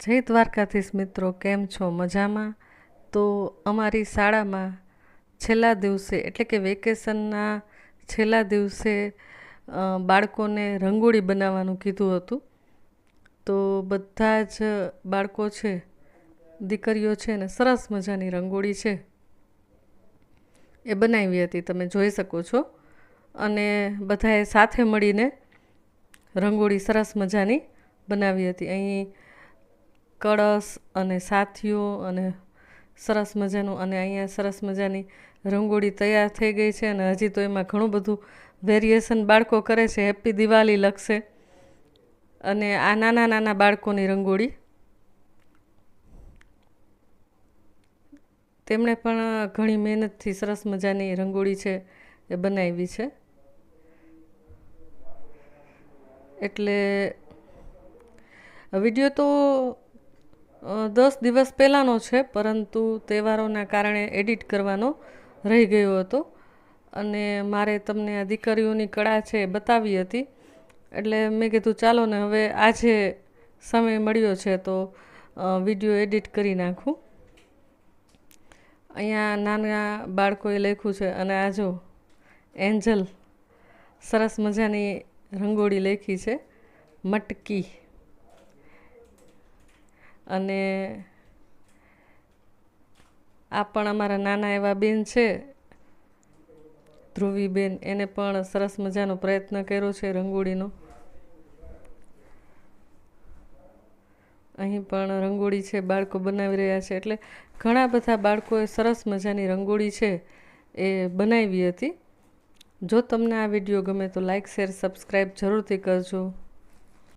જય દ્વારકાધીશ મિત્રો, કેમ છો? મજામાં? તો અમારી શાળામાં છેલ્લા દિવસે, એટલે કે વેકેશનના છેલ્લા દિવસે બાળકોને રંગોળી બનાવવાનું કીધું હતું. તો બધા જ બાળકો છે, દીકરીઓ છે ને, સરસ મજાની રંગોળી છે. એ બનાવી હતી, તમે જોઈ શકો છો. અને બધાએ સાથે મળીને રંગોળી સરસ મજાની બનાવી હતી. અહીં કળશ અને સાથીઓ અને સરસ મજાનું અને અહીંયા સરસ મજાની રંગોળી તૈયાર થઈ ગઈ છે અને હજી તો એમાં ઘણું બધું વેરિએશન બાળકો કરે છે. હેપી દિવાળી લખશે. અને આ નાના નાના બાળકોની રંગોળી. તેમણે પણ ઘણી મહેનતથી સરસ મજાની રંગોળી છે એ બનાવી છે. એટલે વીડિયો તો દસ દિવસ પહેલાંનો છે, પરંતુ તહેવારોના કારણે એડિટ કરવાનો રહી ગયો હતો. અને મારે તમને આ દીકરીઓની કળા છે બતાવી હતી. એટલે મેં કીધું, ચાલો ને હવે આજે સમય મળ્યો છે, તો વીડિયો એડિટ કરી નાખું. અહીંયા નાના બાળકોએ લખ્યું છે, અને આ જો, એન્જલ. સરસ મજાની રંગોળી લખી છે, મટકી. અને આ પણ અમારા નાના એવા બેન છે. ધ્રુવીબેન, એને પણ સરસ મજાનો પ્રયત્ન કર્યો છે રંગોળીનો. અહીં પણ રંગોળી છે, બાળકો બનાવી રહ્યા છે. એટલે ઘણા બધા બાળકોએ સરસ મજાની રંગોળી છે એ બનાવી હતી. જો તમને આ વીડિયો ગમે તો લાઇક શેર સબસ્ક્રાઈબ જરૂરથી કરજો.